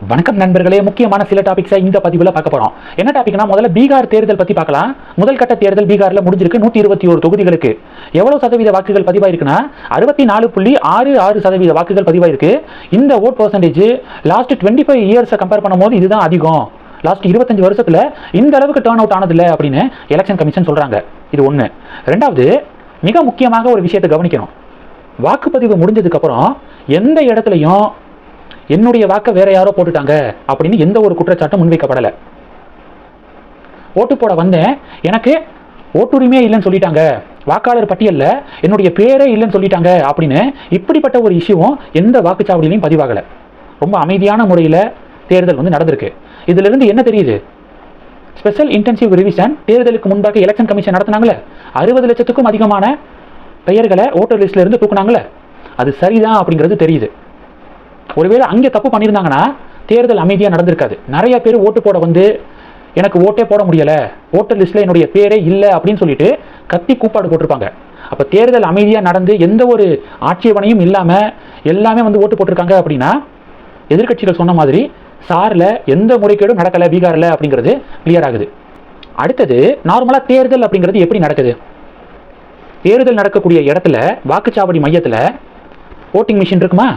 வணக்கம் நண்பர்களே. முக்கியமான சில டாபிக்ஸை இந்த பதிவில் பார்க்க போகிறோம் என்ன டாபிக்னா முதல்ல பீகார் தேர்தல் பற்றி பார்க்கலாம். முதல் கட்ட தேர்தல் பீகாரில் முடிஞ்சிருக்கு நூற்றி இருபத்தி ஒரு தொகுதிகளுக்கு. எவ்வளோ சதவீத வாக்குகள் பதிவாயிருக்குன்னா அறுபத்தி நாலு புள்ளி ஆறு ஆறு சதவீத வாக்குகள் பதிவாயிருக்கு. இந்த vote percentage last twenty five இயர்ஸை compare பண்ணும்போது இதுதான் அதிகம். லாஸ்ட் இருபத்தஞ்சு வருஷத்தில் இந்த அளவுக்கு டேர்ன் அவுட் ஆனதில்ல அப்படின்னு எலெக்ஷன் கமிஷன் சொல்கிறாங்க இது ஒன்று ரெண்டாவது மிக முக்கியமாக ஒரு விஷயத்தை கவனிக்கணும். வாக்குப்பதிவு முடிஞ்சதுக்கப்புறம் எந்த இடத்துலையும் என்னுடைய வாக்கை வேற யாரோ போட்டுட்டாங்க அப்படின்னு எந்த ஒரு குற்றச்சாட்டும் முன்வைக்கப்படலை. ஓட்டு போட வந்தேன். எனக்கு ஓட்டுரிமையே இல்லைன்னு சொல்லிட்டாங்க. வாக்காளர் பட்டியலில் என்னுடைய பேரே இல்லைன்னு சொல்லிட்டாங்க அப்படின்னு இப்படிப்பட்ட ஒரு இஷ்யூவும் எந்த வாக்குச்சாவடியிலையும் பதிவாகலை. ரொம்ப அமைதியான முறையில் தேர்தல் வந்து நடந்திருக்கு. இதிலிருந்து என்ன தெரியுது? ஸ்பெஷல் இன்டென்சிவ் ரிவிஷன் தேர்தலுக்கு முன்பாக எலெக்ஷன் கமிஷன் நடத்தினாங்களே. அறுபது லட்சத்துக்கும் அதிகமான பெயர்களை ஓட்டர் லிஸ்ட்லேருந்து தூக்குனாங்களே. அது சரிதான் அப்படிங்கிறது தெரியுது. ஒருவேளை அங்கே தப்பு பண்ணியிருந்தாங்கன்னா தேர்தல் அமைதியாக நடந்திருக்காது. நிறைய பேர் ஓட்டு போட வந்து எனக்கு ஓட்டே போட முடியலை ஓட்டர் லிஸ்ட்டில் என்னுடைய பேரே இல்லை அப்படின்னு சொல்லிட்டு கத்தி கூப்பாடு போட்டிருப்பாங்க. அப்போ தேர்தல் அமைதியாக நடந்து எந்த ஒரு ஆட்சேபனையும் இல்லாமல் எல்லாமே வந்து ஓட்டு போட்டிருக்காங்க அப்படின்னா எதிர்க்கட்சிகள் சொன்ன மாதிரி சாரில் எந்த முறைகேடும் நடக்கலை பீகாரில் அப்படிங்கிறது கிளியர் ஆகுது. அடுத்தது நார்மலாக தேர்தல் அப்படிங்கிறது எப்படி நடக்குது? தேர்தல் நடக்கக்கூடிய இடத்துல வாக்குச்சாவடி மையத்தில் ஓட்டிங் மிஷின் இருக்குமா?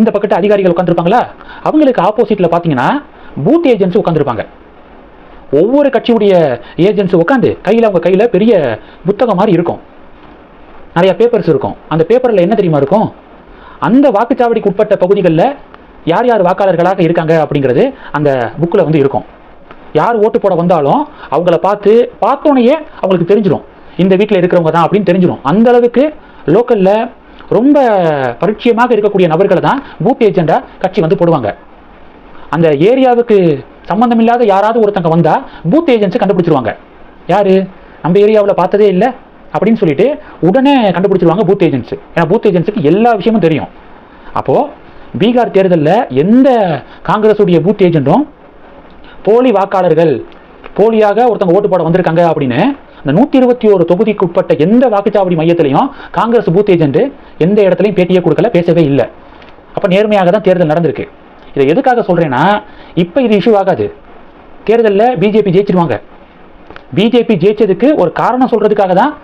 இந்த பக்கத்து அதிகாரிகள் உட்காந்துருப்பாங்களா அவங்களுக்கு ஆப்போசிட்டில் பார்த்தீங்கன்னா பூத் ஏஜென்ட்ஸ் உட்காந்துருப்பாங்க ஒவ்வொரு கட்சியுடைய ஏஜென்ட்ஸ் உட்காந்து கையில் அவங்க கையில் பெரிய புத்தகம் மாதிரி இருக்கும். நிறைய பேப்பர்ஸ் இருக்கும். அந்த பேப்பரில் என்ன தெரியுமா இருக்கும்? அந்த வாக்குச்சாவடிக்கு உட்பட்ட பகுதிகளில் யார் யார் வாக்காளர்களாக இருக்காங்க அப்படிங்கிறது அந்த புக்கில் வந்து இருக்கும். யார் ஓட்டு போட வந்தாலும் அவங்கள பார்த்து பார்த்தோன்னே அவங்களுக்கு தெரிஞ்சிடும். இந்த வீட்டில் இருக்கிறவங்க தான் அப்படின்னு தெரிஞ்சிடும். அந்த அளவுக்கு லோக்கலில் ரொம்ப பரிச்சயமாக இருக்கக்கூடிய நபர்களை தான் பூத் ஏஜெண்டாக கட்சி வந்து போடுவாங்க. அந்த ஏரியாவுக்கு சம்மந்தமில்லாத யாராவது ஒருத்தங்க வந்தால் பூத் ஏஜென்ட்ஸை கண்டுபிடிச்சிருவாங்க. யார்? நம்ம ஏரியாவில் பார்த்ததே இல்லை அப்படின்னு சொல்லிட்டு உடனே கண்டுபிடிச்சிருவாங்க பூத் ஏஜென்ட்ஸ். ஏன்னா பூத் ஏஜென்ட்ஸுக்கு எல்லா விஷயமும் தெரியும். அப்போது பீகார் தேர்தலில் எந்த காங்கிரஸுடைய பூத் ஏஜென்ட்டும் போலி வாக்காளர்கள் போலியாக ஒருத்தங்க ஓட்டு போட வந்திருக்காங்க அப்படின்னு இந்த நூற்றி இருபத்தி ஒரு தொகுதிக்கு உட்பட்ட எந்த வாக்குச்சாவடி மையத்திலையும் காங்கிரஸ் பூத் ஏஜென்ட் எந்த இடத்துலையும் பேட்டியே கொடுக்கல பேசவே இல்லை. அப்போ நேர்மையாக தான் தேர்தல் நடந்திருக்கு. இதை எதுக்காக சொல்கிறேன்னா இப்போ இது இஷ்யூ ஆகாது. தேர்தலில் பிஜேபி ஜெயிச்சிருவாங்க. பிஜேபி ஜெயிச்சதுக்கு ஒரு காரணம் சொல்கிறதுக்காக தான்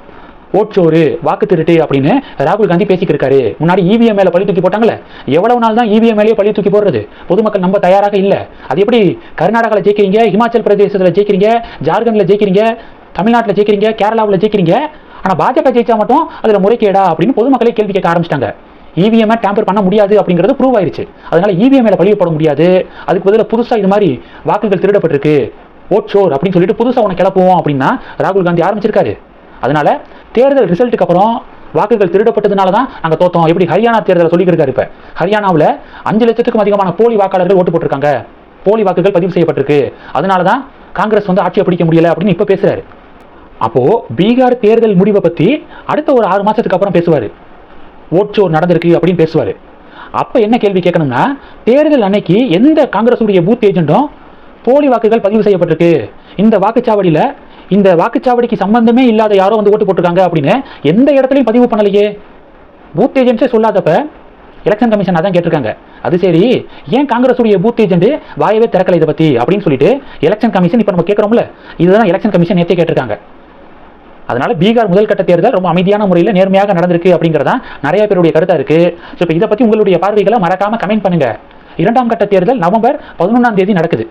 ஓட்சோறு வாக்கு திருட்டு அப்படின்னு ராகுல் காந்தி பேசிக்கிட்டு இருக்காரு. முன்னாடி இவிஎம் மேல பழி தூக்கி போட்டாங்களே எவ்வளவு நாள் தான் இவிஎம் மேலேயே பழி தூக்கி போடுறது? பொதுமக்கள் நம்ம தயாராக இல்லை. அது எப்படி கர்நாடகாவில் ஜெயிக்கிறீங்க இமாச்சல் பிரதேசத்தில் ஜெயிக்கிறீங்க ஜார்க்கண்டில் ஜெயிக்கிறீங்க தமிழ்நாட்டில் ஜெயிக்கிறீங்க கேரளாவில் ஜெயிக்கிறீங்க ஆனால் பாஜக ஜெயிச்சா மட்டும் அதில் முறைகேடா அப்படின்னு பொதுமக்களே கேள்வி கேட்க ஆரம்பிச்சிட்டாங்க. இவிஎம்ஐ டேம்பர் பண்ண முடியாது அப்படிங்கிறது ப்ரூவ் ஆயிருச்சு. அதனால இவிஎம் பழியப்பட போட முடியாது. அதுக்கு பதிலாக புதுசாக இது மாதிரி வாக்குகள் திருடப்பட்டிருக்கு. ஓட் ஷோர் அப்படின்னு சொல்லிட்டு புதுசாக உன்னை கிளப்புவோம் அப்படின்னா ராகுல் காந்தி ஆரம்பிச்சிருக்காரு. அதனால தேர்தல் ரிசல்ட்டுக்கு அப்புறம் வாக்குகள் திருடப்பட்டதுனால தான் நாங்கள் தோத்தோம். எப்படி ஹரியானா தேர்தலை சொல்லியிருக்காரு இப்போ. ஹரியானாவில் அஞ்சு லட்சத்துக்கும் அதிகமான போலி வாக்காளர்கள் ஓட்டு போட்டிருக்காங்க. போலி வாக்குகள் பதிவு செய்யப்பட்டிருக்கு. அதனால தான் காங்கிரஸ் வந்து ஆட்சியை பிடிக்க முடியலை அப்படின்னு இப்போ பேசுகிறாரு அப்போ பீகார் தேர்தல் முடிவை பற்றி அடுத்த ஒரு ஆறு மாசத்துக்கு அப்புறம் பேசுவார். ஓட்சோர் நடந்திருக்கு அப்படின்னு பேசுவார். அப்போ என்ன கேள்வி கேட்கணும்னா தேர்தல் அன்னைக்கு எந்த காங்கிரஸுடைய பூத் ஏஜென்ட்டும் போலி வாக்குகள் பதிவு செய்யப்பட்டிருக்கு? இந்த வாக்குச்சாவடியில் இந்த வாக்குச்சாவடிக்கு சம்பந்தமே இல்லாத யாரோ வந்து ஓட்டு போட்டிருக்காங்க அப்படின்னு எந்த இடத்துலையும் பதிவு பண்ணலையே. பூத் ஏஜென்ட்ஸே சொல்லாதப்ப எலெக்ஷன் கமிஷன் அதான் கேட்டிருக்காங்க. அது சரி ஏன் காங்கிரஸுடைய பூத் ஏஜென்ட் வாயவே திறக்கலை இதை பற்றி அப்படின்னு சொல்லிட்டு எலெக்ஷன் கமிஷன் இப்போ நம்ம கேட்குறோம்ல இதுதான் எலெக்ஷன் கமிஷன் நேற்றே கேட்டிருக்காங்க. அதனால பீகார் முதல் கட்ட தேர்தல் ரொம்ப அமைதியான முறையில் நேர்மையாக நடந்திருக்கு அப்படிங்கிறதா நிறைய பேருடைய கருத்தாக இருக்கு. ஸோ இப்போ இதை பற்றி உங்களுடைய பார்வைகளை மறக்காமல் கமெண்ட் பண்ணுங்க. இரண்டாம் கட்ட தேர்தல் நவம்பர் பதினொன்றாம் தேதி நடக்குது.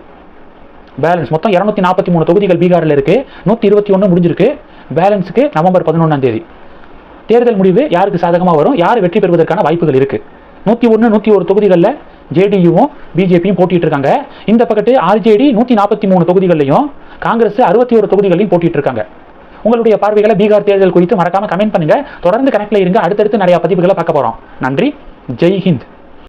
பேலன்ஸ் மொத்தம் இரநூத்தி நாற்பத்தி மூணு தொகுதிகள் பீகாரில் இருக்கு. நூற்றி இருபத்தி ஒன்று முடிஞ்சிருக்கு பேலன்ஸுக்கு நவம்பர் பதினொன்றாம் தேதி. தேர்தல் முடிவு யாருக்கு சாதகமாக வரும்? யார் வெற்றி பெறுவதற்கான வாய்ப்புகள் இருக்கு? நூற்றி ஒன்று நூற்றி ஒரு தொகுதிகளில் ஜேடியுவும் பிஜேபியும் போட்டிட்டு இருக்காங்க. இந்த பக்கத்து ஆர்ஜேடி நூற்றி நாற்பத்தி மூணு தொகுதிகளையும் காங்கிரஸ் அறுபத்தி ஒரு தொகுதிகளையும் போட்டிட்டு இருக்காங்க. உங்களுடைய பார்வைகளை பீகார் தேர்தல் குறித்து மறக்காம கமெண்ட் பண்ணுங்க. தொடர்ந்து கனெக்ட்ல இருங்க. அடுத்தடுத்து நிறைய பதிவுகளை பார்க்க போறோம். நன்றி. ஜெய் ஹிந்த்.